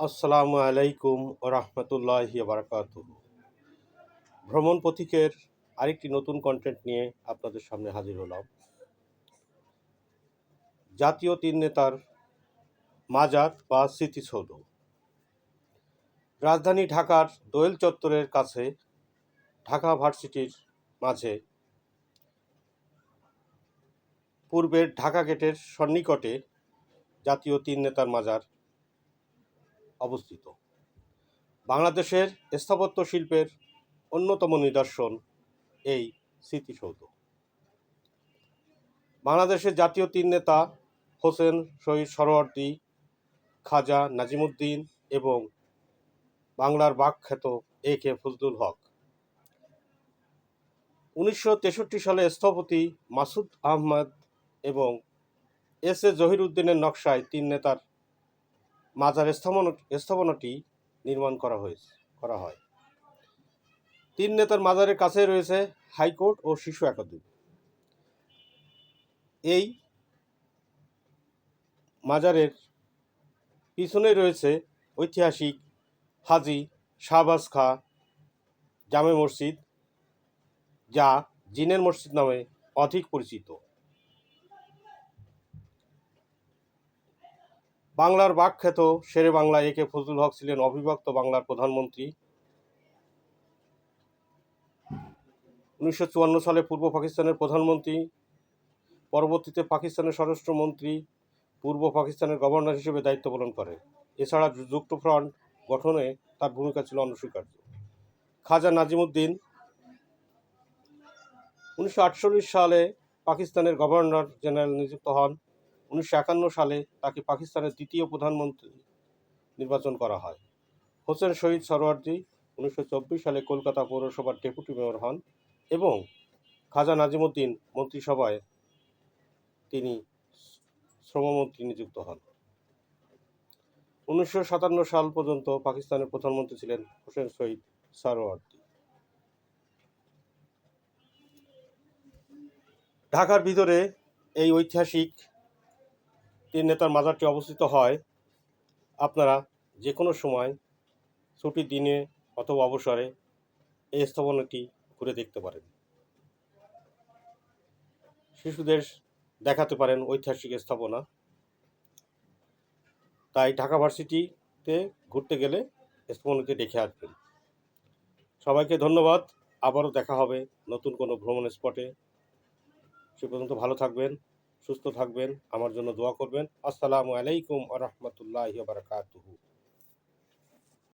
আসসালামু আলাইকুম ও রহমতুল্লাহি বারকাত ভ্রমণ পথিকের আরেকটি নতুন কন্টেন্ট নিয়ে আপনাদের সামনে হাজির হলাম। জাতীয় তিন নেতার মাজার বা স্মৃতিসৌধ। রাজধানী ঢাকার দোয়েল চত্বরের কাছে ঢাকা ভার্সিটির মাঝে পূর্বের ঢাকা গেটের সন্নিকটে জাতীয় তিন নেতার মাজার অবস্থিত। বাংলাদেশের স্থাপত্য শিল্পের অন্যতম নিদর্শন এই স্মৃতিসৌধ। বাংলাদেশের জাতীয় তিন নেতা হোসেন শহীদ সরোয়ার্দী খাজা নাজিমুদ্দিন এবং বাংলার বাকখ্যাত এ কে ফজলুল হক। উনিশশো তেষট্টি সালে স্থপতি মাসুদ আহমদ এবং এস এ জহিরুদ্দিনের নকশায় তিন নেতার মাজার স্থাপন স্থাপনাটি নির্মাণ করা হয়েছে, করা হয়। তিন নেতার মাজারের কাছে রয়েছে হাইকোর্ট ও শিশু একাডেমি। এই মাজারের পিছনে রয়েছে ঐতিহাসিক হাজি শাহবাজ খা জামে মসজিদ, যা জিনের মসজিদ নামে অধিক পরিচিত। বাংলার বাকখ্যাত শেরে বাংলা, এ কে ফজলুল হক ছিলেন অবিভক্ত বাংলার প্রধানমন্ত্রী। উনিশশো চুয়ান্ন সালে পূর্ব পাকিস্তানের প্রধানমন্ত্রী, পরবর্তীতে পাকিস্তানের স্বরাষ্ট্রমন্ত্রী, পূর্ব পাকিস্তানের গভর্নর হিসেবে দায়িত্ব পালন করেন এছাড়া যুক্তফ্রন্ট গঠনে তার ভূমিকা ছিল অনস্বীকার্য। খাজা নাজিমুদ্দিন উনিশশো আটচল্লিশ সালে পাকিস্তানের গভর্নর জেনারেল নিযুক্ত হন। উনিশশো একান্ন সালে তাকে পাকিস্তানের দ্বিতীয় প্রধানমন্ত্রী নির্বাচন করা হয়। হোসেন শহীদ সরওয়ার্দী উনিশশো সালে কলকাতা পৌরসভার ডেপুটি মেয়র হন এবং খাজা নাজিমুদ্দিন মন্ত্রিসভায় তিনি শ্রমমন্ত্রী নিযুক্ত হন। উনিশশো সাতান্ন সাল পর্যন্ত পাকিস্তানের প্রধানমন্ত্রী ছিলেন হোসেন শহীদ সরওয়ার্দী। ঢাকার ভিতরে এই ঐতিহাসিক তিন নেতার মাজারটি অবস্থিত হয় আপনারা যে কোনো সময় ছুটির দিনে অথবা অবসরে এই স্থাপনাটি ঘুরে দেখতে পারেন। শিশুদের দেখাতে পারেন ঐতিহাসিক স্থাপনা। তাই ঢাকা ভার্সিটিতে ঘুরতে গেলে স্থাপনাটি দেখে আসবেন। সবাইকে ধন্যবাদ। আবারও দেখা হবে নতুন কোনো ভ্রমণ স্পটে। সে পর্যন্ত ভালো থাকবেন। সুস্থ থাকবেন আমার জন্য দোয়া করবেন। আসসালামু আলাইকুম আ রহমতুল্লাহ বারকাতুহু।